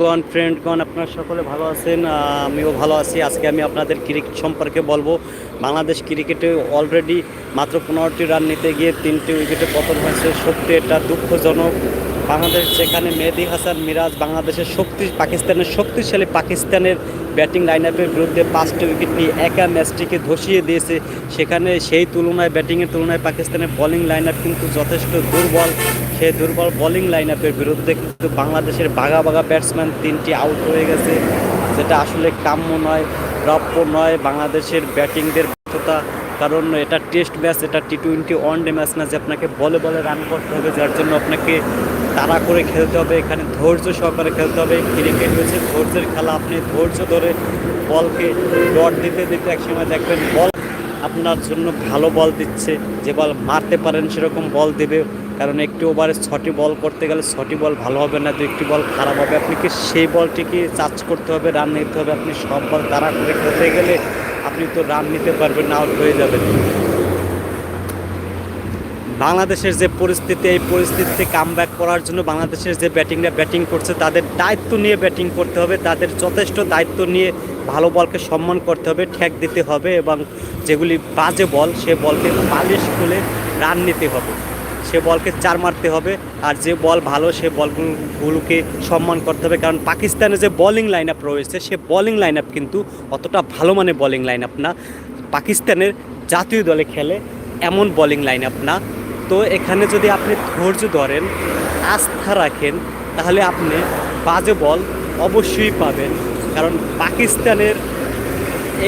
গন ফ্রেন্ডগণ আপনারা সকলে ভালো আছেন আমিও ভালো আছি। আজকে আমি আপনাদের ক্রিকেট সম্পর্কে বলব। বাংলাদেশ ক্রিকেটে অলরেডি মাত্র পনেরোটি রান নিতে গিয়ে তিনটি উইকেটে পতন হয়েছে। সত্যি এটা দুঃখজনক। বাংলাদেশ যেখানে মেহেদি হাসান মিরাজ, বাংলাদেশের শক্তি, পাকিস্তানের শক্তিশালী পাকিস্তানের ব্যাটিং লাইন আপের বিরুদ্ধে পাঁচটি উইকেট নিয়ে একা ম্যাচটিকে ধসিয়ে দিয়েছে। সেখানে সেই তুলনায়, ব্যাটিংয়ের তুলনায় পাকিস্তানের বোলিং লাইন আপ কিন্তু যথেষ্ট দুর্বল। সেই দুর্বল বোলিং লাইন আপের বিরুদ্ধে কিন্তু বাংলাদেশের বাঘা বাঘা ব্যাটসম্যান তিনটি আউট হয়ে গেছে। যেটা আসলে কাম্য নয় প্রাপ্য নয়। বাংলাদেশের ব্যাটিংদের ব্যর্থতা কারণ এটা টেস্ট ম্যাচ এটা T twenty one day match না যে আপনাকে বলে বলে রান করতে হবে, যার জন্য আপনাকে তাড়া করে খেলতে হবে, এখানে ধৈর্য সহকারে খেলতে হবে। ক্রিকেট হয়েছে ধৈর্যের খেলা, আপনি ধৈর্য ধরে বলকে ডট দিতে দিতে একসময় দেখবেন বল আপনার জন্য ভালো বল দিচ্ছে। যে বল মারতে পারেন সেরকম বল দেবে। কারণ একটি ওভারে ছটি বল করতে গেলে ছটি বল ভালো হবে না দু একটি বল খারাপ হবে। আপনাকে সেই বলটিকে চার্জ করতে হবে রান নিতে হবে, আপনি সব বল তাড়া করে খেলতে গেলে আপনি তো রান নিতে পারবেন না আউট হয়ে যাবেন। বাংলাদেশের যে পরিস্থিতি, এই পরিস্থিতিতে কাম ব্যাক করার জন্য বাংলাদেশের যে ব্যাটিংরা ব্যাটিং করছে, তাদের দায়িত্ব নিয়ে ব্যাটিং করতে হবে, তাদের যথেষ্ট দায়িত্ব নিয়ে ভালো বলকে সম্মান করতে হবে, ঠেক দিতে হবে এবং যেগুলি বাজে বল, সে বলকে পালিশ খুলে রান নিতে হবে। সে বলকে চার মারতে হবে আর যে বল ভালো সে বলগুলোকে সম্মান করতে হবে। কারণ পাকিস্তানে যে বোলিং লাইন আপ রয়েছে, সে বোলিং লাইন আপ কিন্তু অতটা ভালো মানে বোলিং লাইন আপ না। পাকিস্তানের জাতীয় দলে খেলে এমন বোলিং লাইন আপ না। তো এখানে যদি আপনি ধৈর্য ধরেন, আস্থা রাখেন, তাহলে আপনি বাজে বল অবশ্যই পাবেন। কারণ পাকিস্তানের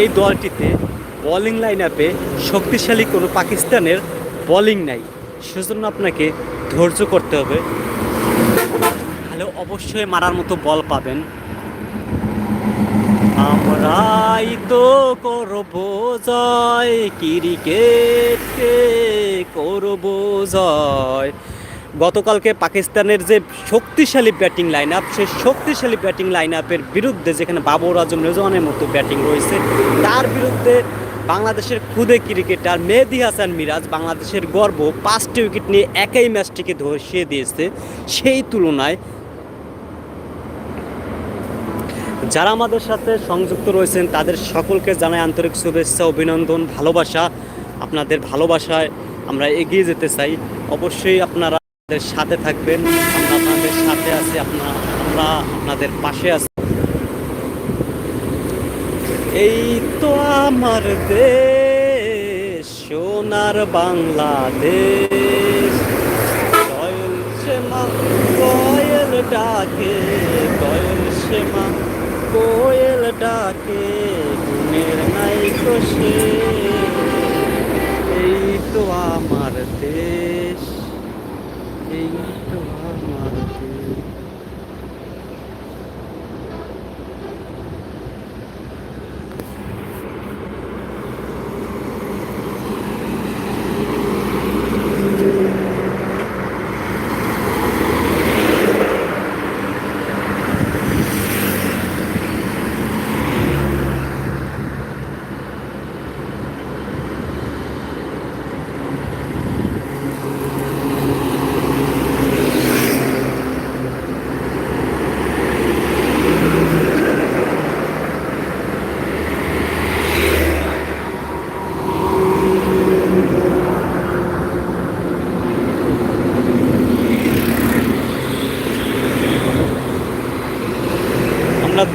এই দলটিতে বোলিং লাইন আপে শক্তিশালী কোনো পাকিস্তানের বোলিং নাই। সেজন্য আপনাকে ধৈর্য করতে হবে। তাহলে অবশ্যই মারার মতো বল পাবেন। আমরাই তো করব জয়, ক্রিকেটকে করব জয়। গতকালকে পাকিস্তানের যে শক্তিশালী ব্যাটিং লাইন আপ সেই শক্তিশালী ব্যাটিং লাইন আপের বিরুদ্ধে যেখানে বাবর আজম রেজওয়ানের মতো ব্যাটিং রয়েছে, তার বিরুদ্ধে বাংলাদেশের খুদে ক্রিকেটার মেহেদি হাসান মিরাজ বাংলাদেশের গর্ব পাঁচটি উইকেট নিয়ে একাই ম্যাচটিকে ধসিয়ে দিয়েছে। সেই তুলনায় যারা আমাদের সাথে সংযুক্ত রয়েছেন, তাদের সকলকে জানাই আন্তরিক শুভেচ্ছা, অভিনন্দন, ভালোবাসা। আপনাদের ভালোবাসায় আমরা এগিয়ে যেতে চাই। অবশ্যই আপনারা সাথে থাকবেন। আমরা আপনাদের সাথে আছি, আপনারা, আমরা আপনাদের পাশে আছি। এই তো আমার দেশ, সোনার বাংলাদেশ। কয়েল সেমা কয়েল ডাকে কয়েল সেমা কোয়েল ডাকে ঘুমের নাই কষে এই তো আমার দেশ এই তো আমার দেশ।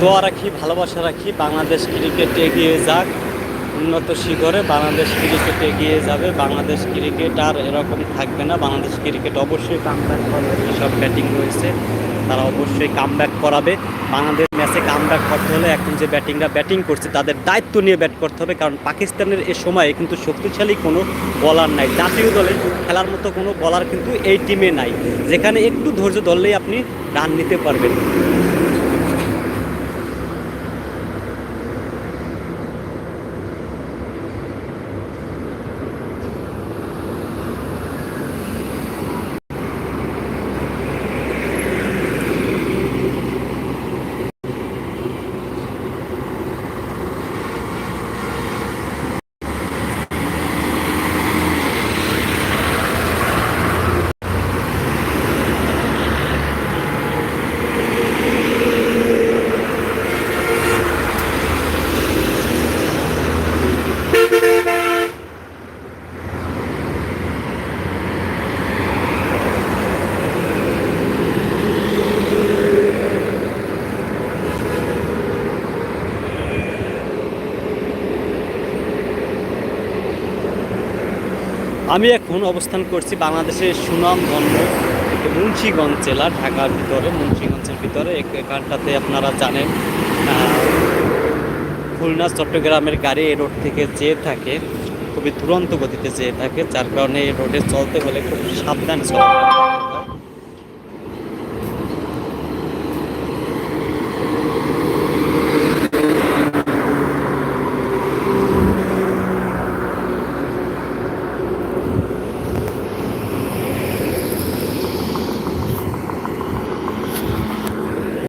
দোয়া রাখি, ভালোবাসা রাখি, বাংলাদেশ ক্রিকেট এগিয়ে যাক, উন্নত শিখরে বাংলাদেশ ক্রিকেট এগিয়ে যাবে, বাংলাদেশ ক্রিকেট আর এরকম থাকবে না, বাংলাদেশ ক্রিকেট অবশ্যই কাম ব্যাক করবে যেসব ব্যাটিং রয়েছে, তারা অবশ্যই কাম ব্যাক করাবে, বাংলাদেশ ম্যাচে কাম ব্যাক করতে হলে এখন যে ব্যাটিংরা ব্যাটিং করছে, তাদের দায়িত্ব নিয়ে ব্যাট করতে হবে, কারণ পাকিস্তানের এ সময়ে কিন্তু শক্তিশালী কোনো বলার নাই, জাতীয় দলে খেলার মতো কোনো বলার কিন্তু এই টিমে নাই, যেখানে একটু ধৈর্য ধরলেই আপনি রান নিতে পারবেন। আমি এখন অবস্থান করছি বাংলাদেশের সুনামগঞ্জ মুন্সীগঞ্জ জেলা, ঢাকার ভিতরে, মুন্সীগঞ্জের ভিতরে এখানটাতে আপনারা জানেন খুলনা, চট্টগ্রামের গাড়ি এই রোড থেকে যেয়ে থাকে, খুবই দুরন্ত গতিতে যেয়ে থাকে, যার কারণে এই রোডে চলতে হলে খুব সাবধানে হয়।